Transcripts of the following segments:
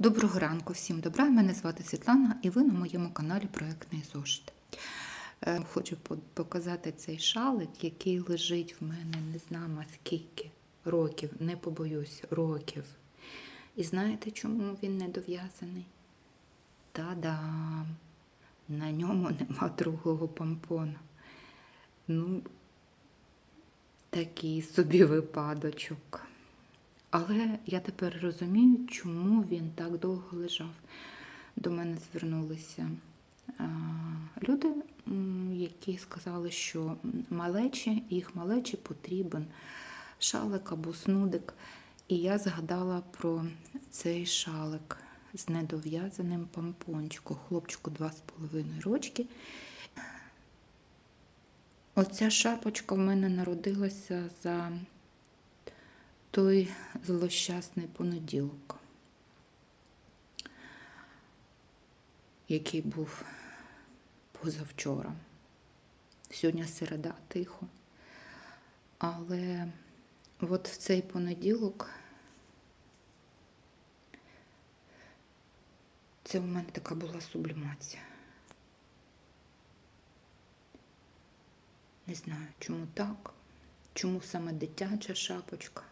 Доброго ранку, всім добра. Мене звати Світлана і ви на моєму каналі Проектний зошит. Е, Хочу показати цей шалик, який лежить в мене не знаю скільки років, не побоюсь, років. І знаєте, чому він не дов'язаний? Та-дам! На ньому нема другого помпона. Ну, такий собі випадочок. Але я тепер розумію, чому він так довго лежав. До мене звернулися люди, які сказали, що малечі, їх малечі потрібен шалик або снудик. І я згадала про цей шалик з недов'язаним помпончиком. Хлопчику 2,5 рочки. Оця шапочка в мене народилася за той злощасний понеділок, який був позавчора. Сьогодні середа тихо. Але от в цей понеділок це в мене така була сублімація. Не знаю, чому так, чому саме дитяча шапочка.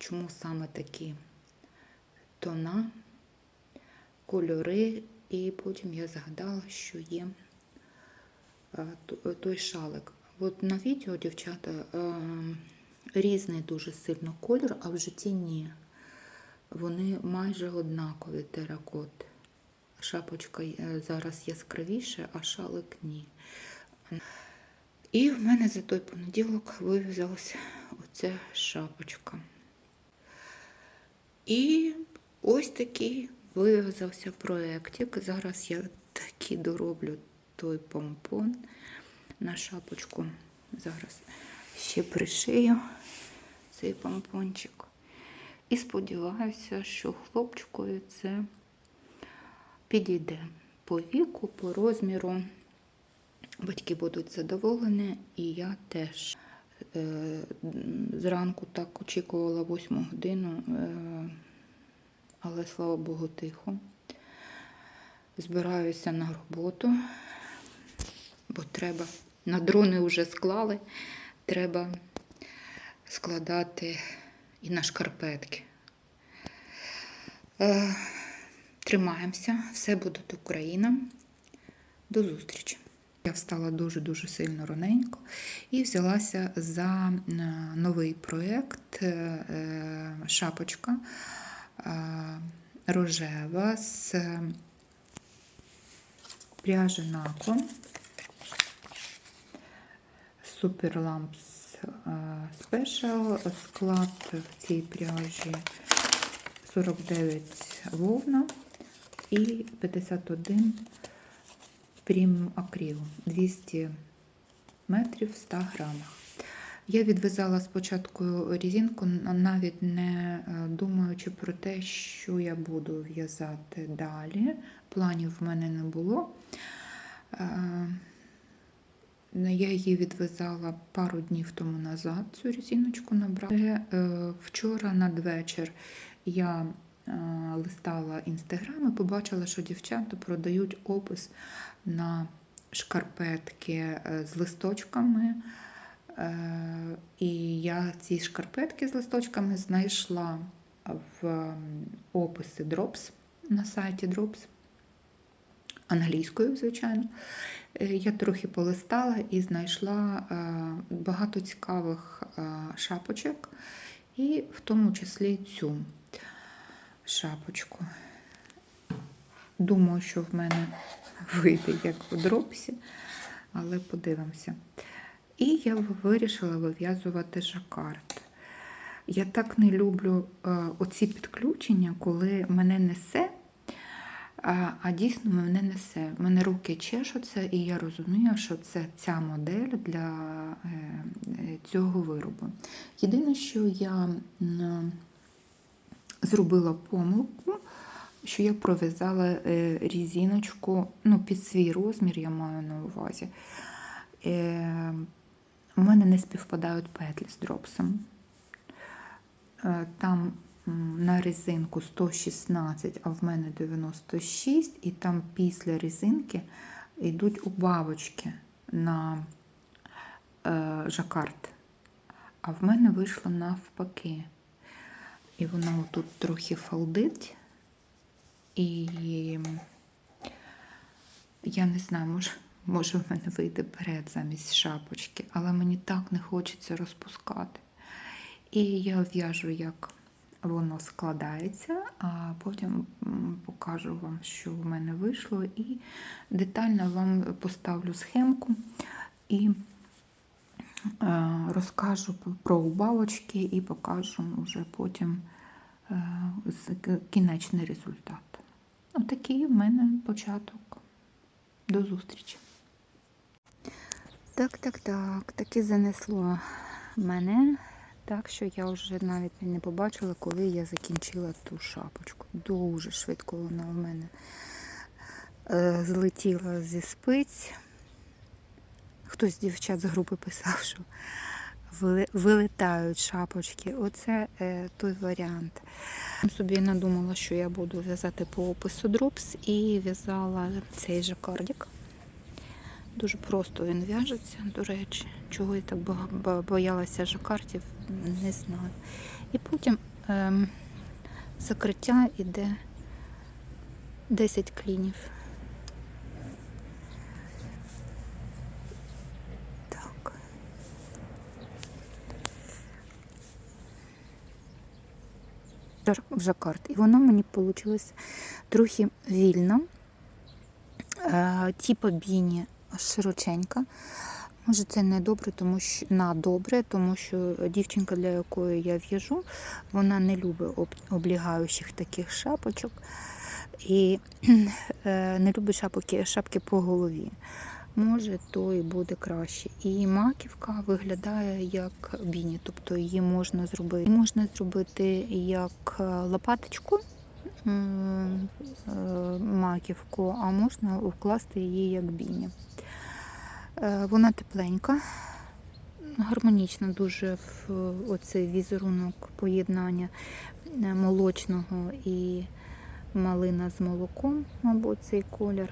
Чому саме такі тона, кольори, і потім я згадала, що є е, той шалик. От на відео, дівчата, е, різний дуже сильно кольор, а в житті ні. Вони майже однакові теракот. Шапочка е, зараз яскравіша, а шалик ні. І в мене за той понеділок вив'язалася оця шапочка. І ось такий вив'язався проєктик. Зараз я таки дороблю той помпон на шапочку. Зараз ще пришию цей помпончик. І сподіваюся, що хлопчикові це підійде по віку, по розміру. Батьки будуть задоволені, і я теж. Е, Зранку так очікувала 8 годину, е, але слава Богу, тихо. Збираюся на роботу, бо треба. На дрони вже склали, треба складати і на шкарпетки. Е, Тримаємося, все буде Україна. До зустрічі! Я встала дуже-дуже сильно раненько і взялася за е, новий проєкт е, шапочка е, рожева з пряжі Нако Super Lamps Special. Склад в цій пряжі 49 вовна і 51 Прім акрил 200 метрів в 100 грамах. Я відв'язала спочатку резинку, навіть не е, думаючи про те, що я буду в'язати далі. Планів в мене не було. Е, Я її відв'язала пару днів тому назад, цю резиночку набрала. Е, Вчора надвечір я листала інстаграм і побачила, що дівчата продають опис на шкарпетки е, з листочками. Е, І я ці шкарпетки з листочками знайшла в описі Drops на сайті Drops. Англійською, звичайно. Е, Я трохи полистала і знайшла багато цікавих шапочок, і в тому числі цю шапочку. Думаю, що в мене вийде як у дропсі, але подивимося. І я вирішила вив'язувати жакард. Я так не люблю е, оці підключення, коли мене несе, а, дійсно мене несе. В мене руки чешуться, і я розумію, що це ця модель для е, цього виробу. Єдине, що я зробила помилку, що я пров'язала е, різиночку ну, під свій розмір, я маю на увазі. Е, У мене не співпадають петлі з дропсом. Е, Там на резинку 116, а в мене 96, і там після резинки йдуть убавочки на е, жакард. А в мене вийшло навпаки. І воно тут трохи фалдить. І я не знаю, може, може в мене вийде перед замість шапочки, але мені так не хочеться розпускати. І я в'яжу, як воно складається, а потім покажу вам, що в мене вийшло, і детально вам поставлю схемку і е, розкажу про убавочки і покажу вже потім е, кінечний результат. Отакий в мене початок. До зустрічі. Так, так, так, таки занесло мене. Так що я вже навіть не побачила, коли я закінчила ту шапочку. Дуже швидко вона в мене е, злетіла зі спиць. Хтось з дівчат з групи писав, що вилетають шапочки. Оце е, той варіант. Собі надумала, що я буду в'язати по опису дропс і в'язала цей жакардик. Дуже просто він в'яжеться, до речі. Чого я так боялася жакартів, не знаю. І потім ем, закриття іде 10 клінів. В жакард. І воно мені вийшло трохи вільно. Е, типа біні широченька. Може, це не добре, тому що на добре, тому що дівчинка, для якої я в'яжу, вона не любить об, облігаючих таких шапочок і е, не любить шапки, шапки по голові. Може, то і буде краще. І маківка виглядає як біні, тобто її можна зробити. Можна зробити як е, лопаточку е, маківку, а можна вкласти її як біні. Е, Вона тепленька, гармонічна дуже в оцей візерунок поєднання молочного і малина з молоком, мабуть, цей колір.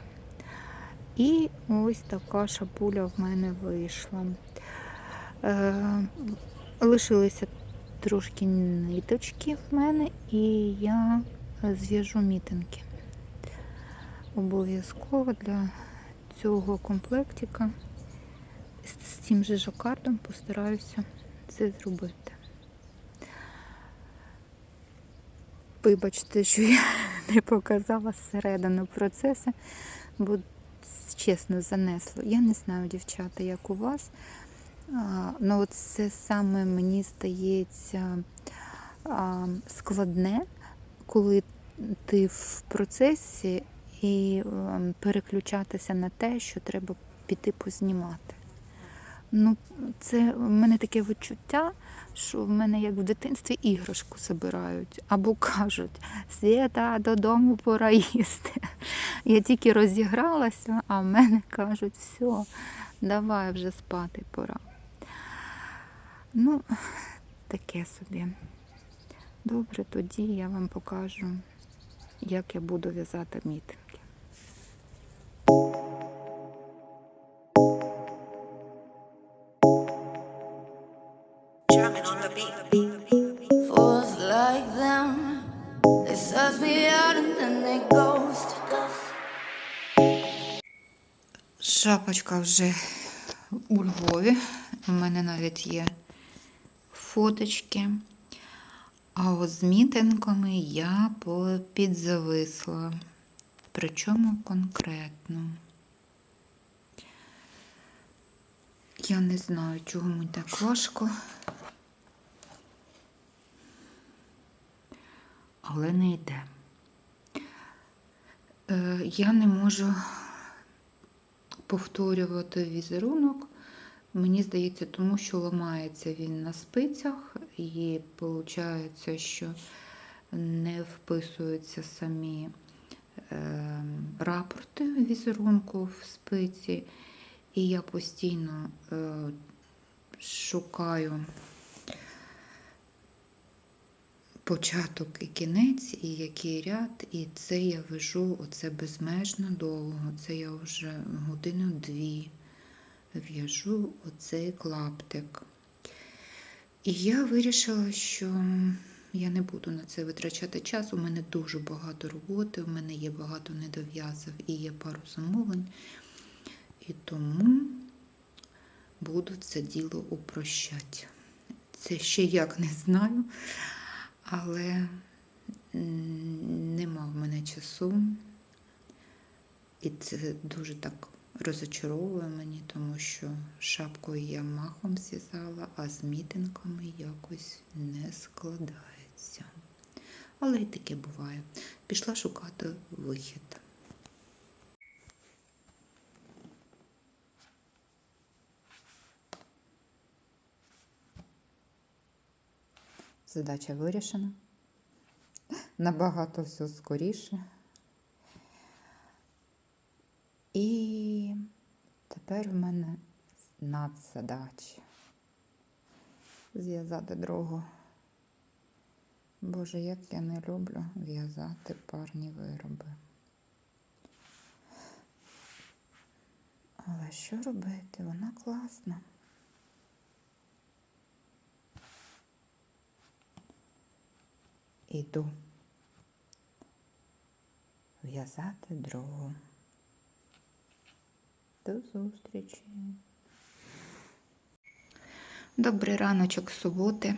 І ось така шапуля в мене вийшла. Е, лишилися трошки ниточки в мене, і я зв'яжу мітинки. Обов'язково для цього комплектика з цим же жакардом постараюся це зробити. Вибачте, що я не показала зсередину процесу, бо чесно занесло. Я не знаю, дівчата, як у вас. Ну, це саме мені здається складне, коли ти в процесі і ем, переключатися на те, що треба піти познімати. Ну, це в мене таке відчуття, що в мене як в дитинстві іграшку забирають. Або кажуть, Свята, додому пора їсти. Я тільки розігралася, а в мене кажуть, все, давай вже спати пора. Ну, таке собі. Добре, тоді я вам покажу, як я буду в'язати мітинги. Drumming on the beat. Fools like them, they suss me out and then they ghost. Шапочка вже у Львові. У мене навіть є фоточки. А от з мітинками я підзависла. Причому конкретно. Я не знаю, чого мені так важко. Але не йде. Е, я не можу повторювати візерунок. Мені здається, тому що ламається він на спицях, і виходить, що не вписуються самі е, рапорти візерунку в спиці. І я постійно е, шукаю початок і кінець, і який ряд, і це я вяжу оце безмежно довго. Це я вже годину-дві в'яжу оцей клаптик. І я вирішила, що я не буду на це витрачати час. У мене дуже багато роботи, у мене є багато недов'язів і є пару замовлень. І тому буду це діло упрощати. Це ще як не знаю, але нема в мене часу. І це дуже так розочаровує мені, тому що шапкою я махом зв'язала, а з мітинками якось не складається. Але й таке буває. Пішла шукати вихід. Задача вирішена. Набагато все скоріше. І тепер в мене надзадача. Зв'язати другу. Боже, як я не люблю в'язати парні вироби. Але що робити? Вона класна. Іду в'язати другу. До зустрічі. Добрий раночок суботи.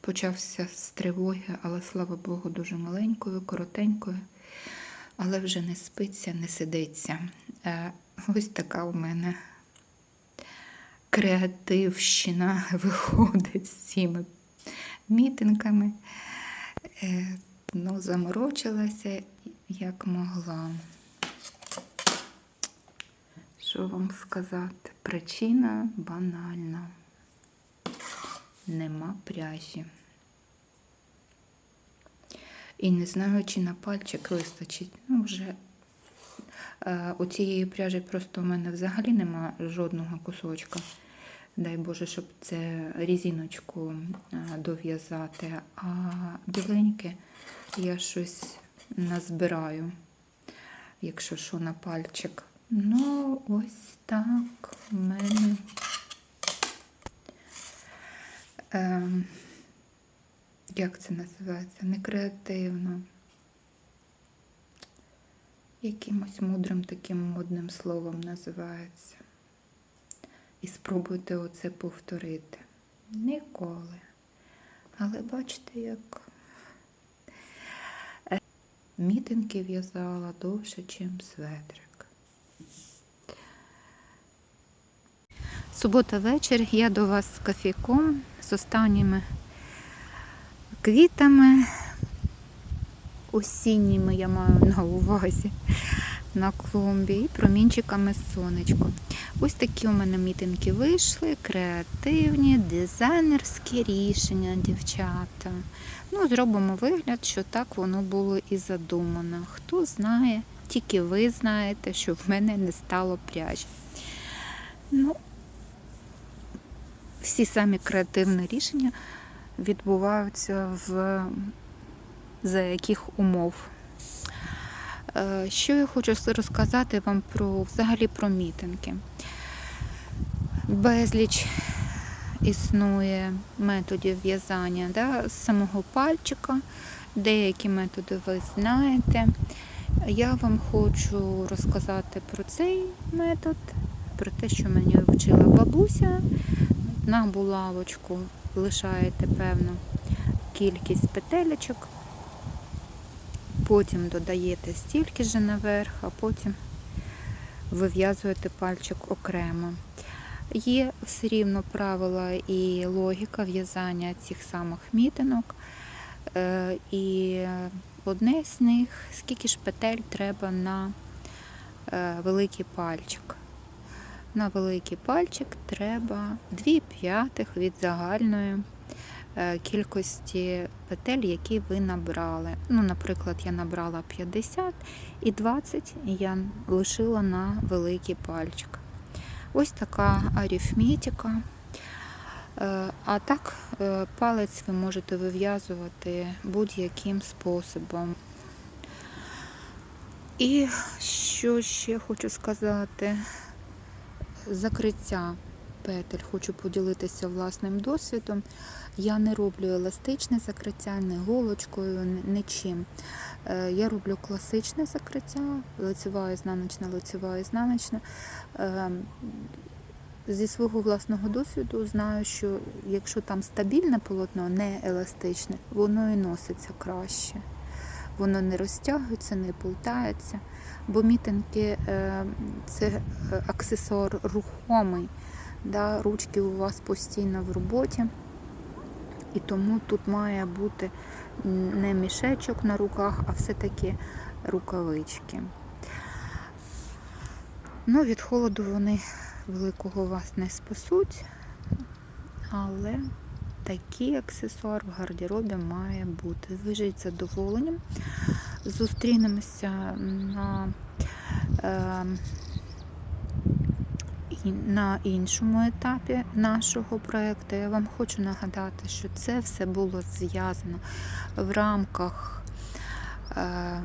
Почався з тривоги, але слава Богу, дуже маленькою, коротенькою. Але вже не спиться, не сидиться. Е, Ось така у мене креативщина виходить з цими мітинками. Е, Ну, заморочилася як могла. Що вам сказати? Причина банальна. Нема пряжі. І не знаю, чи на пальчик вистачить. Ну, вже е, у цієї пряжі просто у мене взагалі нема жодного кусочка. Дай Боже, щоб це різиночку е, дов'язати, а біленьке я щось назбираю, якщо що на пальчик. Ну, ось так в мене. Ем, як це називається? Не креативно. Якимось мудрим таким модним словом називається. І спробуйте оце повторити. Ніколи. Але бачите, як Е, мітинки в'язала довше, ніж светрик. Субота вечір, я до вас з кофійком, з останніми квітами, осінніми я маю на увазі на клумбі і промінчиками сонечко. Ось такі у мене мітинги вийшли, креативні, дизайнерські рішення, дівчата. Ну, зробимо вигляд, що так воно було і задумано. Хто знає, тільки ви знаєте, що в мене не стало пряжі. Ну, всі самі креативні рішення відбуваються в за яких умов. Е, Що я хочу розказати вам про взагалі про мітинги. Безліч існує методів в'язання да, з самого пальчика. Деякі методи ви знаєте. Я вам хочу розказати про цей метод, про те, що мені вчила бабуся. На булавочку лишаєте певну кількість петелечок, потім додаєте стільки ж наверх, а потім вив'язуєте пальчик окремо. Є все рівно правила і логіка в'язання цих самих мітинок. Е, І одне з них, скільки ж петель треба на е, великий пальчик. На великий пальчик треба 2 п'ятих від загальної кількості петель, які ви набрали. Ну, Наприклад, я набрала 50 і 20 я лишила на великий пальчик. Ось така арифметика. Е, А так, е, палець ви можете вив'язувати будь-яким способом. І що ще хочу сказати? Закриття петель. Хочу поділитися власним досвідом. Я не роблю еластичне закриття, не голочкою, нічим. Е, Я роблю класичне закриття, лицева, ізнаночна, лицева, ізнаночна. Зі свого власного досвіду знаю, що якщо там стабільне полотно, не еластичне, воно і носиться краще. Воно не розтягується, не болтається. Бо мітинки е, це е, аксесуар рухомий. Да? Ручки у вас постійно в роботі. І тому тут має бути не мішечок на руках, а все-таки рукавички. Ну, від холоду вони великого вас не спасуть, але такий аксесуар в гардеробі має бути. Ви жить задоволенням. Зустрінемося на, е, на іншому етапі нашого проєкту. Я вам хочу нагадати, що це все було зв'язано в рамках. Е,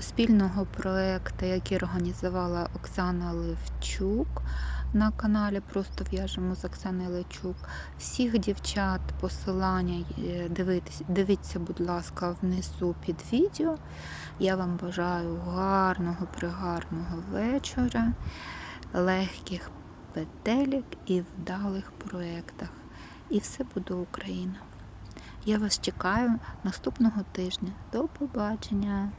спільного проєкту, який організувала Оксана Левчук на каналі Просто в'яжемо з Оксаною Левчук. Всіх дівчат посилання е, дивіться, будь ласка, внизу під відео. Я вам бажаю гарного, пригарного вечора, легких петелік і вдалих проєктах. І все буде Україна. Я вас чекаю наступного тижня. До побачення!